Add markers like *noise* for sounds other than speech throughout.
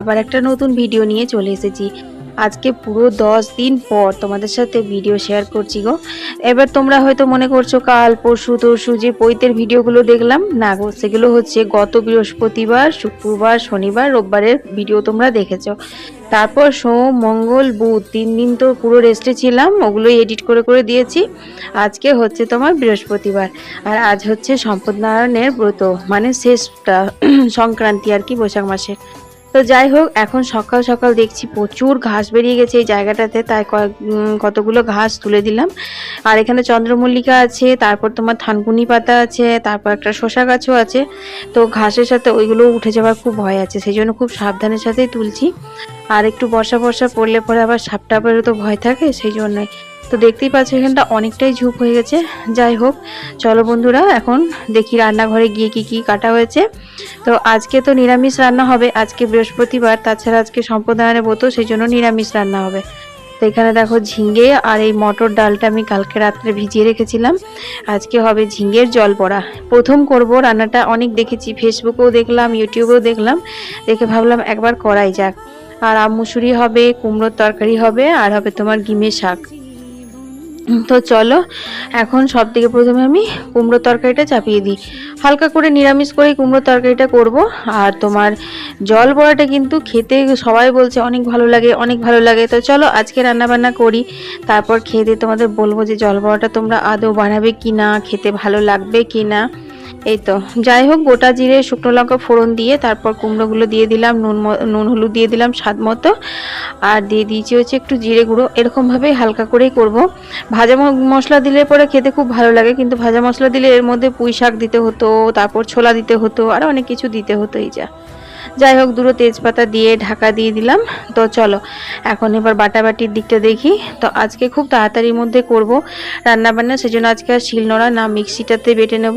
আবার একটা নতুন ভিডিও নিয়ে চলে এসেছি। আজকে পুরো দশ দিন পর তোমাদের সাথে ভিডিও শেয়ার করছি গো। এবার তোমরা হয়তো মনে করছ, কাল, পরশু, তরশু যে পৈতের ভিডিওগুলো দেখলাম, না গো, সেগুলো হচ্ছে গত বৃহস্পতিবার, শুক্রবার, শনিবার, রোববারের ভিডিও তোমরা দেখেছ। তারপর সোম, মঙ্গল, বুধ, তিন দিন তো পুরো রেস্টে ছিলাম, ওগুলোই এডিট করে করে দিয়েছি। আজকে হচ্ছে তোমার বৃহস্পতিবার। আর আজ হচ্ছে সম্পদ নারায়ণের ব্রত মানে শেষটা, *clears throat* সংক্রান্তি আর কি, বৈশাখ মাসের তো যাই হোক, এখন সকাল সকাল দেখছি প্রচুর ঘাস বেরিয়ে গেছে এই জায়গাটাতে। তাই কয়েক কতগুলো ঘাস তুলে দিলাম। আর এখানে চন্দ্রমল্লিকা আছে, তারপর তোমার থানকুনি পাতা আছে, তারপর একটা শশা গাছও আছে। তো ঘাসের সাথে ওইগুলো উঠে যাওয়ার খুব ভয় আছে সেই জন্য খুব সাবধানের সাথেই তুলছি। আর একটু বর্ষা বর্ষা পড়লে পরে আবার সাপ টাপেরও তো ভয় থাকে, সেই জন্যই। তো দেখতেই পাচ্ছ, এখানটা অনেকটাই ঝুপ হয়ে গেছে। যাই হোক, চলো বন্ধুরা, এখন দেখি রান্নাঘরে গিয়ে কি কি কাটা হয়েছে। তো আজকে তো নিরামিষ রান্না হবে, আজকে বৃহস্পতিবার, তাছাড়া আজকে সম্প্রদায়ের বতো সেই জন্য নিরামিষ রান্না হবে। তো এখানে দেখো ঝিঙ্গে আর এই মটর ডালটা আমি কালকে রাত্রে ভিজিয়ে রেখেছিলাম। আজকে হবে ঝিঙ্গের জল পড়া প্রথম করব রান্নাটা, অনেক দেখেছি, ফেসবুকেও দেখলাম, ইউটিউবেও দেখলাম। দেখে ভাবলাম একবার করাই যাক। আর আমুসুরি হবে, কুমড়োর তরকারি হবে, আর হবে তোমার গিমে শাক। তো চলো, এখন সব থেকে প্রথমে আমি কুমড়ো তরকারিটা চাপিয়ে দিই। হালকা করে নিরামিষ করে কুমড়ো তরকারিটা করব। আর তোমার জল বড়াটা কিন্তু খেতে সবাই বলছে অনেক ভালো লাগে, অনেক ভালো লাগে। তো চলো, আজকে রান্নাবান্না করি। তারপর খেতে তোমাদের বলব যে জল বড়াটা তোমরা আদৌ বানাবে কি না খেতে ভালো লাগবে কি না এই তো, যাই হোক, গোটা জিরে, শুকনো লঙ্কা ফোড়ন দিয়ে তারপর কুমড়োগুলো দিয়ে দিলাম, নুন নুন হলুদ দিয়ে দিলাম স্বাদ মতো। আর দিয়ে দিয়েছি হচ্ছে একটু জিরে গুঁড়ো, এরকমভাবেই হালকা করেই করব। ভাজা মশলা দিলে পরে খেতে খুব ভালো লাগে, কিন্তু ভাজা মশলা দিলে এর মধ্যে পুঁই শাক দিতে হতো, তারপর ছোলা দিতে হতো, আর অনেক কিছু দিতে হতো এই যা। যাই হোক, দুটো তেজপাতা দিয়ে ঢাকা দিয়ে দিলাম। তো চলো, এখন এবার বাটাবাটির দিকটা দেখি। তো আজকে খুব তাড়াতাড়ির মধ্যে করব রান্না বান্না সেজন্য আজকে আর শিলনোড়া না মিক্সিটাতে বেটে নেব।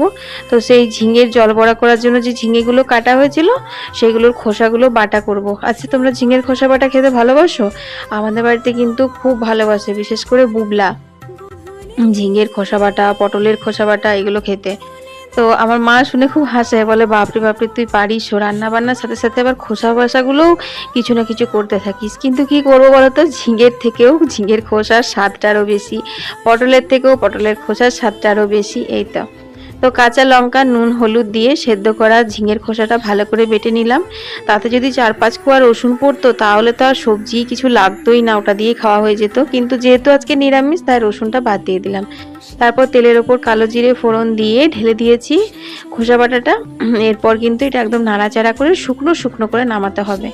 তো সেই ঝিঙের জল বড়া করার জন্য যে ঝিঙেগুলো কাটা হয়েছিল, সেগুলোর খোসাগুলো বাটা করব। আচ্ছা তোমরা ঝিঙের খোসা বাটা খেতে ভালোবাসো? আমাদের বাড়িতে কিন্তু খুব ভালোবাসে, বিশেষ করে বুবলা। ঝিঙের খোসা বাটা, পটলের খোসা বাটা, এগুলো খেতে। তো আমার মা শুনে খুব হাসে, বলে, বাপরে বাপরে, তুই পারিস রান্না বান্নার সাথে সাথে আবার খোসা বাসাগুলোও কিছু না কিছু করতে থাকিস। কিন্তু কি করব বলতো? ঝিঙের থেকেও ঝিঙের খোসার স্বাদটা আরও বেশি, পটলের থেকেও পটলের খোসার স্বাদটা আরও বেশি। এই তো। তো কাঁচা লঙ্কা, নুন, হলুদ দিয়ে সেদ্ধ করা ঝিঙের খোসাটা ভালো করে বেটে নিলাম। তাতে যদি চার পাঁচ কোয়া রসুন পড়তো, তাহলে তো আর সবজি কিছু লাগতোই না, ওটা দিয়ে খাওয়া হয়ে যেত। কিন্তু যেহেতু আজকে নিরামিষ, তাই রসুনটা বাদ দিয়ে দিলাম। তারপর তেলের ওপর কালো জিরে ফোড়ন দিয়ে ঢেলে দিয়েছি খোসা বাটাটা। এরপর কিন্তু এটা একদম নাড়াচাড়া করে শুকনো শুকনো করে নামাতে হবে।